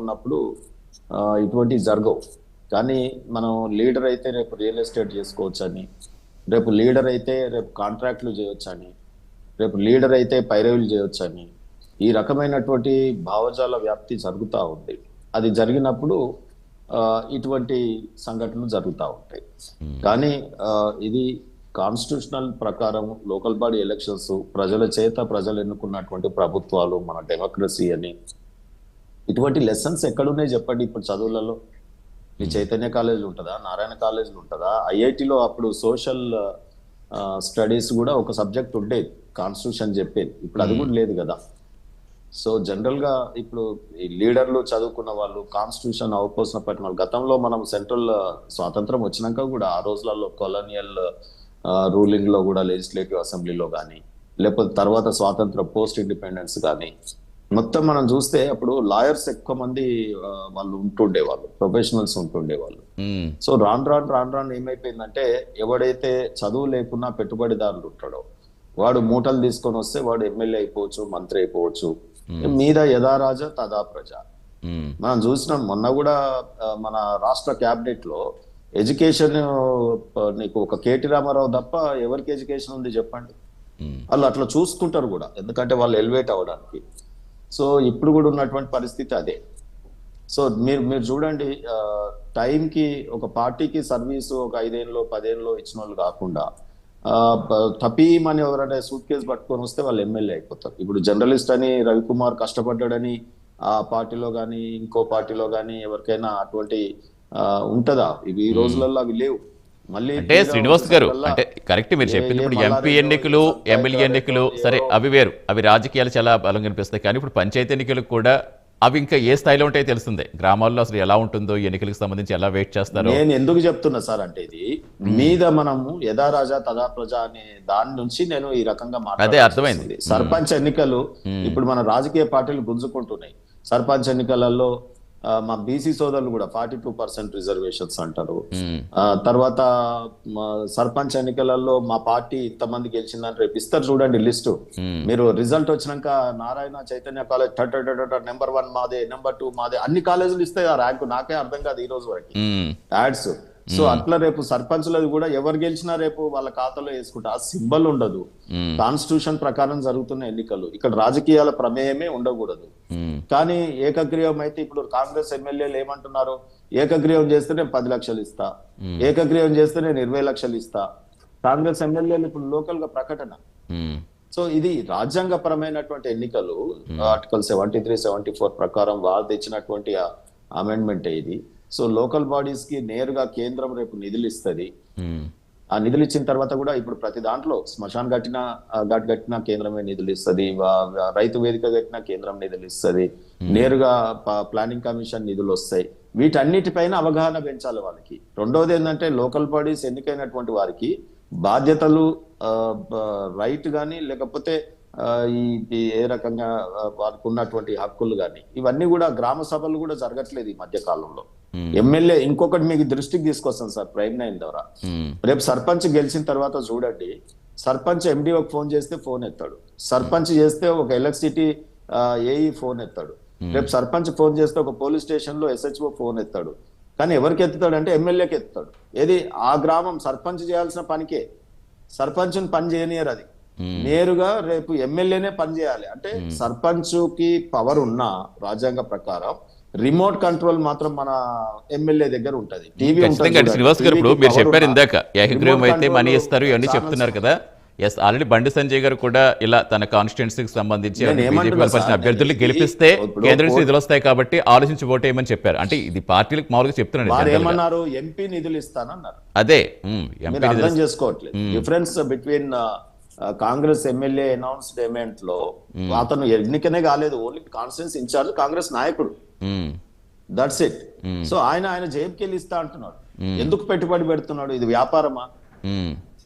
అనుకున్నప్పుడు ఆ, ఇటువంటివి జరగవు. కానీ మనం లీడర్ అయితే రేపు రియల్ ఎస్టేట్ చేసుకోవచ్చు అని రేపు లీడర్ అయితే రేపు కాంట్రాక్ట్లు చేయొచ్చని రేపు లీడర్ అయితే పైరవీలు చేయొచ్చని ఈ రకమైనటువంటి భావజాల వ్యాప్తి జరుగుతూ ఉంది. అది జరిగినప్పుడు ఇటువంటి సంఘటనలు జరుగుతూ ఉంటాయి. కానీ ఇది కాన్స్టిట్యూషనల్ ప్రకారం లోకల్ బాడీ ఎలక్షన్స్ ప్రజల చేత ప్రజలు ఎన్నుకున్నటువంటి ప్రభుత్వాలు మన డెమోక్రసీ అని ఇటువంటి లెసన్స్ ఎక్కడున్నాయి చెప్పండి ఇప్పుడు చదువులలో? ఈ చైతన్య కాలేజీలు ఉంటుందా? నారాయణ కాలేజీలు ఉంటుందా? ఐఐటిలో అప్పుడు సోషల్ స్టడీస్ కూడా ఒక సబ్జెక్ట్ ఉండేది కాన్స్టిట్యూషన్ చెప్పేది. ఇప్పుడు అది కూడా లేదు కదా. సో జనరల్గా ఇప్పుడు ఈ లీడర్లు చదువుకున్న వాళ్ళు కాన్స్టిట్యూషన్ అవపోసిన పట్టిన వాళ్ళు గతంలో మనం సెంట్రల్ స్వాతంత్రం వచ్చినాక కూడా ఆ రోజులలో కొలోనియల్ రూలింగ్లో కూడా లెజిస్లేటివ్ అసెంబ్లీలో కానీ లేకపోతే తర్వాత స్వాతంత్ర పోస్ట్ ఇండిపెండెన్స్ కానీ మొత్తం మనం చూస్తే అప్పుడు లాయర్స్ ఎక్కువ మంది వాళ్ళు ఉంటుండే వాళ్ళు ప్రొఫెషనల్స్ ఉంటుండే వాళ్ళు సో రాను రాను రాను రాను ఏమైపోయిందంటే ఎవడైతే చదువు లేకున్నా పెట్టుబడిదారులు ఉంటాడో వాడు మూటలు తీసుకొని వస్తే వాడు ఎమ్మెల్యే అయిపోవచ్చు మంత్రి అయిపోవచ్చు. మీద యథారాజ తదా ప్రజ. మనం చూసినాం మొన్న కూడా మన రాష్ట్ర క్యాబినెట్లో ఎడ్యుకేషన్ నీకు ఒక కేటీ రామారావు తప్ప ఎవరికి ఎడ్యుకేషన్ ఉంది చెప్పండి? వాళ్ళు అట్లా చూసుకుంటారు కూడా ఎందుకంటే వాళ్ళు ఎలివేట్ అవ్వడానికి. సో ఇప్పుడు కూడా ఉన్నటువంటి పరిస్థితి అదే. సో మీరు మీరు చూడండి టైంకి ఒక పార్టీకి సర్వీసు ఒక ఐదేళ్ళు పదేళ్ళు ఇచ్చిన వాళ్ళు కాకుండా తపీమని ఎవరైనా సూట్ కేసు పట్టుకొని వస్తే వాళ్ళు ఎమ్మెల్యే అయిపోతారు. ఇప్పుడు జర్నలిస్ట్ అని రవికుమార్ కష్టపడ్డాడని ఆ పార్టీలో కానీ ఇంకో పార్టీలో కానీ ఎవరికైనా అటువంటి ఉంటదా? ఇవి ఈ రోజులలో అవి లేవు. అంటే శ్రీనివాస్ గారు అంటే కరెక్ట్ మీరు మల్లారెడ్డి ఎంపీ ఎన్నికలు ఎమ్మెల్యే ఎన్నికలు సరే అవి వేరు. అవి రాజకీయాలు చాలా బలం కనిపిస్తాయి కానీ ఇప్పుడు పంచాయతీ ఎన్నికలు కూడా అవి ఇంకా ఏ స్థాయిలో ఉంటాయో తెలుస్తుంది. గ్రామాల్లో అసలు ఎలా ఉంటుందో ఈ ఎన్నికలకు సంబంధించి ఎలా వెయిట్ చేస్తారో. నేను ఎందుకు చెప్తున్నా సార్ అంటే ఇది మీద మనము యథా రాజా తదా ప్రజ అనే దాని నుంచి నేను ఈ రకంగా అదే అర్థమైంది. సర్పంచ్ ఎన్నికలు ఇప్పుడు మన రాజకీయ పార్టీలు గుంజుకుంటున్నాయి. సర్పంచ్ ఎన్నికలలో మా బీసీ సోదరులు కూడా ఫార్టీ టూ పర్సెంట్ రిజర్వేషన్స్ అంటారు. తర్వాత సర్పంచ్ ఎన్నికలలో మా పార్టీ ఇంతమంది గెలిచిందని రేపు ఇస్తారు చూడండి లిస్టు. మీరు రిజల్ట్ వచ్చినాక Narayana Chaitanya college third number one మాదే నెంబర్ టూ మాదే అన్ని కాలేజీలు ఇస్తే ఆ ర్యాంకు. నాకే అర్థం కాదు ఈ రోజు వరకు. యాడ్స్. సో అట్లా రేపు సర్పంచ్లది కూడా ఎవరు గెలిచినా రేపు వాళ్ళ ఖాతాలో వేసుకుంటా. ఆ సింబల్ ఉండదు. కాన్స్టిట్యూషన్ ప్రకారం జరుగుతున్న ఎన్నికలు. ఇక్కడ రాజకీయాల ప్రమేయమే ఉండకూడదు. ఉమ్, కానీ ఏకగ్రీవం అయితే ఇప్పుడు కాంగ్రెస్ ఎమ్మెల్యేలు ఏమంటున్నారు? ఏకగ్రీవం చేస్తే నేను పది లక్షలు ఇస్తా. ఏకగ్రీవం చేస్తే నేను ఇరవై లక్షలు ఇస్తా. కాంగ్రెస్ ఎమ్మెల్యేలు ఇప్పుడు లోకల్గా ప్రకటన సో ఇది రాజ్యాంగపరమైనటువంటి ఎన్నికలు. Article seventy three seventy four ప్రకారం వాళ్ళు తెచ్చినటువంటి అమెండ్మెంట్ ఇది. సో లోకల్ బాడీస్కి నేరుగా కేంద్రం రేపు నిధులు ఇస్తుంది ఆ నిధులు ఇచ్చిన తర్వాత కూడా ఇప్పుడు ప్రతి దాంట్లో శ్మశాన్ కట్టిన ఘాట్ కట్టిన కేంద్రమే నిధులు ఇస్తుంది రైతు వేదిక కట్టిన కేంద్రం నిధులు ఇస్తుంది నేరుగా ప్లానింగ్ కమిషన్ నిధులు వస్తాయి వీటన్నిటిపైన అవగాహన పెంచాలి వాళ్ళకి. రెండోది ఏంటంటే లోకల్ బాడీస్ ఎన్నికైనటువంటి వారికి బాధ్యతలు రైట్ కానీ లేకపోతే ఈ ఏ రకంగా వారికి ఉన్నటువంటి హక్కులు కానీ ఇవన్నీ కూడా గ్రామ సభలు కూడా జరగట్లేదు ఈ మధ్య కాలంలో. ఎమ్మెల్యే ఇంకొకటి మీకు దృష్టికి తీసుకొస్తాను సార్ ప్రైమ్ నైన్ ద్వారా. ఉమ్, రేపు సర్పంచ్ గెలిచిన తర్వాత చూడండి సర్పంచ్ ఎండి ఒక ఫోన్ చేస్తే ఫోన్ ఎత్తాడు. సర్పంచ్ చేస్తే ఒక ఎలక్ట్రిసిటీ ఏఈ ఫోన్ ఎత్తాడు. రేపు సర్పంచ్ ఫోన్ చేస్తే ఒక పోలీస్ స్టేషన్లో ఎస్హెచ్ఓ ఫోన్ ఎత్తాడు. కానీ ఎవరికి ఎత్తుతాడు అంటే ఎమ్మెల్యేకి ఎత్తుతాడు. ఏది? ఆ గ్రామం సర్పంచ్ చేయాల్సిన పనికే. సర్పంచ్ పని చేయనియరు అది. నేరుగా రేపు ఎమ్మెల్యేనే పని చేయాలి. అంటే సర్పంచ్కి పవర్ ఉన్న రాజ్యాంగ ప్రకారం రిమోట్ కంట్రోల్ మాత్రం మన ఎమ్మెల్యే దగ్గర ఉంటది. టీవీ శ్రీనివాస్ గారు ఇప్పుడు మీరు చెప్పారు ఇందాక ఏకగ్రీవం అయితే మనీ ఇస్తారు ఇవన్నీ చెప్తున్నారు కదా. ఎస్ ఆల్రెడీ బండి సంజయ్ గారు కూడా ఇలా తన కాన్స్టిట్యున్సీకి సంబంధించి అభ్యర్థులు గెలిపిస్తే కేంద్ర నిధులు వస్తాయి కాబట్టి ఆలోచించి ఓటేయమని చెప్పారు. అంటే ఇది పార్టీలకు మామూలుగా గా. ఏమన్నారు? ఎంపీ నిధులు ఇస్తానన్నారు. అదే ఎంపీ అర్థం చేసుకోవట్లేదు. Difference between Congress MLA announced పేమెంట్లో అతను ఎన్నికనే కాలేదు. ఓన్లీ కాన్స్టిట్యూన్స్ ఇన్ఛార్జ్ కాంగ్రెస్ నాయకుడు. దట్స్ ఇట్ సో ఆయన ఆయన జేబుకి వెళ్ళి ఇస్తా అంటున్నాడు. ఎందుకు పెట్టుబడి పెడుతున్నాడు? ఇది వ్యాపారమా?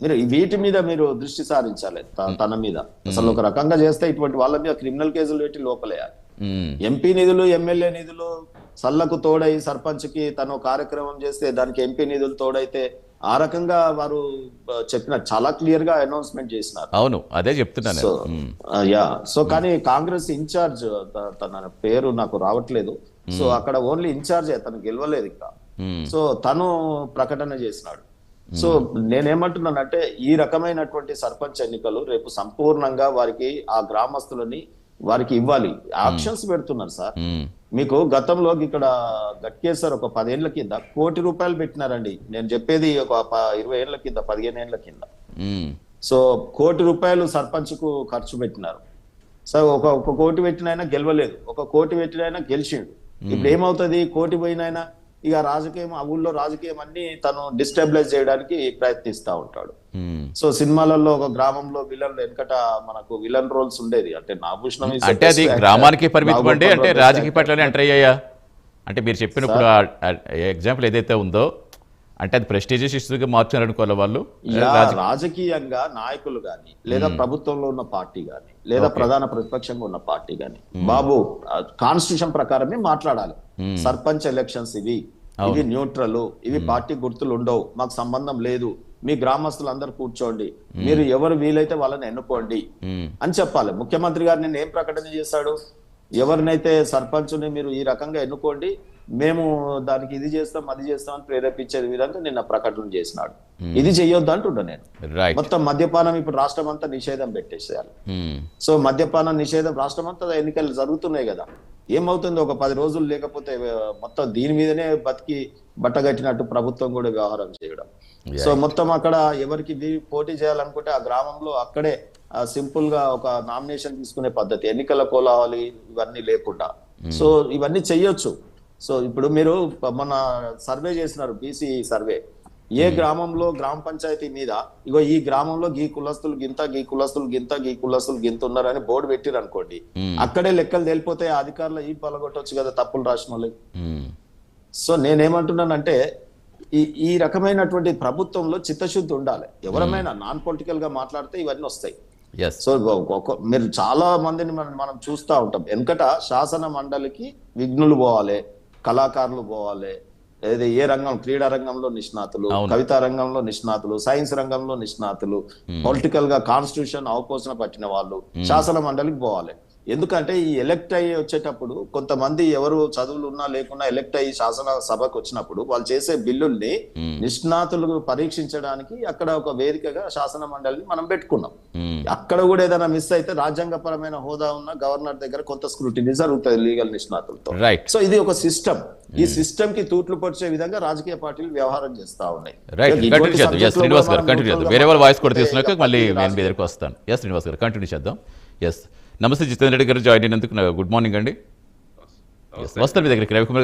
మీరు వీటి మీద మీరు దృష్టి సారించాలి తన మీద. అసలు ఒక రకంగా చేస్తే ఇటువంటి వాళ్ళ మీద క్రిమినల్ కేసులు పెట్టి లోపలేయాలి. ఎంపీ నిధులు ఎమ్మెల్యే నిధులు సల్లకు తోడై సర్పంచ్కి తను కార్యక్రమం చేస్తే దానికి ఎంపీ నిధులు తోడైతే ఆ రకంగా వారు చెప్పిన చాలా క్లియర్గా అనౌన్స్మెంట్ చేసినారు. అవును అదే చెప్తున్నాను సో యా. సో కానీ కాంగ్రెస్ ఇన్ఛార్జ్ తన పేరు నాకు రావట్లేదు. సో అక్కడ ఓన్లీ ఇన్ఛార్జ్ తను గెలవలేదు ఇంకా. సో తను ప్రకటన చేసినాడు. సో నేనేమంటున్నానంటే ఈ రకమైనటువంటి సర్పంచ్ ఎన్నికలు రేపు సంపూర్ణంగా వారికి ఆ గ్రామస్తులని వారికి ఇవ్వాలి. ఆప్షన్స్ పెడుతున్నారు సార్. మీకు గతంలో ఇక్కడ గట్కేసర్ ఒక పదేళ్ళ కింద కోటి రూపాయలు పెట్టినారండి. నేను చెప్పేది ఒక ఇరవై ఏళ్ళ కింద పదిహేను ఏళ్ళ కింద. సో కోటి రూపాయలు సర్పంచ్కు ఖర్చు పెట్టినారు. సో ఒక ఒక కోటి పెట్టినైనా గెలవలేదు. ఒక కోటి పెట్టినైనా గెలిచిండు. ఇప్పుడు ఏమవుతుంది? కోటి పోయినైనా ఇక రాజకీయం ఆ ఊళ్ళో రాజకీయం అన్ని తను డిస్టెబిలైజ్ చేయడానికి ప్రయత్నిస్తా ఉంటాడు మ్మ్. సో సినిమాలలో ఒక గ్రామంలో విలన్ వెనకట మనకు విలన్ రోల్స్ ఉండేది అంటే నాభూషణం అంటే అది. గ్రామానికి పరిమితం అంటే best రాజకీయ. పట్లనే ఎంటర్ అయ్యాయా అంటే మీరు చెప్పినప్పుడు ఎగ్జాంపుల్ ఏదైతే ఉందో అంటే అది ప్రెస్టీజియస్ ఇష్యూగా మార్చారు అనుకోవాలి వాళ్ళు రాజకీయంగా నాయకులు గాని లేదా ప్రభుత్వంలో ఉన్న పార్టీ గాని లేదా ప్రధాన ప్రతిపక్షంగా ఉన్న పార్టీ గాని. బాబు కాన్స్టిట్యూషన్ ప్రకారమే మాట్లాడాలి. సర్పంచ్ ఎలక్షన్స్ ఇవి. ఇవి న్యూట్రల్ ఇవి పార్టీ గుర్తులు ఉండవు. మాకు సంబంధం లేదు. మీ గ్రామస్తులు అందరు కూర్చోండి మీరు ఎవరు వీలైతే వాళ్ళని ఎన్నుకోండి. అని చెప్పాలి. ముఖ్యమంత్రి గారు నిన్న ఏం ప్రకటన చేశాడు? ఎవరినైతే సర్పంచ్ని మీరు ఈ రకంగా ఎన్నుకోండి మేము దానికి ఇది చేస్తాం అది చేస్తాం అని ప్రేరేపించే విధంగా నిన్న ప్రకటన చేసినాడు. ఇది చెయ్యొద్దు అంటుంటా నేను మొత్తం మద్యపానం ఇప్పుడు రాష్ట్రం అంతా నిషేధం పెట్టేసేయాలి మ్మ్. సో మద్యపానం నిషేధం రాష్ట్రం అంతా ఎన్నికలు జరుగుతున్నాయి కదా. ఏమవుతుంది? ఒక పది రోజులు లేకపోతే మొత్తం దీని మీదనే బతికి బట్టగట్టినట్టు ప్రభుత్వం కూడా వ్యవహారం చేయడం. సో మొత్తం అక్కడ ఎవరికి పోటీ చేయాలనుకుంటే ఆ గ్రామంలో అక్కడే సింపుల్గా ఒక నామినేషన్ తీసుకునే పద్ధతి ఎన్నికల కోలావాలి ఇవన్నీ లేకుండా. సో ఇవన్నీ చెయ్యొచ్చు. సో ఇప్పుడు మీరు మొన్న సర్వే చేసినారు బీసీ సర్వే. ఏ గ్రామంలో గ్రామ పంచాయతీ మీద ఇగో ఈ గ్రామంలో గీ కులస్తులు గింత గీ కులస్తులు గింత గీ కులస్తులు గింత ఉన్నారని బోర్డు పెట్టిరు అనుకోండి అక్కడే లెక్కలు తెలిపోతే అధికారులు ఈ పలగొట్టొచ్చు కదా తప్పులు రాసిన. సో నేనేమంటున్నానంటే ఈ ఈ రకమైనటువంటి ప్రభుత్వంలో చిత్తశుద్ధి ఉండాలి. ఎవరమైనా నాన్ పొలిటికల్గా మాట్లాడితే ఇవన్నీ వస్తాయి. సో మీరు చాలా మందిని మనం మనం చూస్తూ ఉంటాం. వెనకట శాసన మండలికి విఘ్నులు పోవాలి కళాకారులు పోవాలి. ఏది ఏ రంగం? క్రీడా రంగంలో నిష్ణాతులు. కవితా రంగంలో నిష్ణాతులు సైన్స్ రంగంలో నిష్ణాతులు. పొలిటికల్గా కాన్స్టిట్యూషన్ అవపోసన పట్టిన వాళ్ళు శాసన మండలికి పోవాలి. ఎందుకంటే ఈ ఎలక్ట్ అయ్యి వచ్చేటప్పుడు కొంతమంది ఎవరు చదువులు ఉన్నా లేకున్నా ఎలక్ట్ అయ్యి శాసన సభకు వచ్చినప్పుడు వాళ్ళు చేసే బిల్లుల్ని నిష్ణాతులు పరీక్షించడానికి అక్కడ ఒక వేదికగా శాసన మండలిని మనం పెట్టుకున్నాం. అక్కడ కూడా ఏదైనా మిస్ అయితే రాజ్యాంగపరమైన హోదా ఉన్న గవర్నర్ దగ్గర కొంత స్క్రూటినీ జరుగుతుంది లీగల్ నిష్ణాతులతో. సో ఇది ఒక సిస్టమ్ ఈ సిస్టమ్కి తూట్లు పొడిచే విధంగా రాజకీయ పార్టీలు వ్యవహారం చేస్తా ఉన్నాయి. కంటిన్యూ చేద్దాం. ఎస్ శ్రీనివాస్ గారు కంటిన్యూ చేద్దాం. neutral గా వేరే వాళ్ళ వాయిస్ కూడా మాట్లాడితే తీసుకున్నాక ఇక మళ్ళీ పార్టీ నేను మీ దగ్గరికి వస్తాను. ఎస్ శ్రీనివాస్ గారు కంటిన్యూ చేద్దాం. ఎస్ నమస్తే జితేంద్ర రెడ్డి గారు జాయిన్ అయినందుకు గుడ్ మార్నింగ్ అండి. వస్తాను మీ దగ్గరికి. రవికుమార్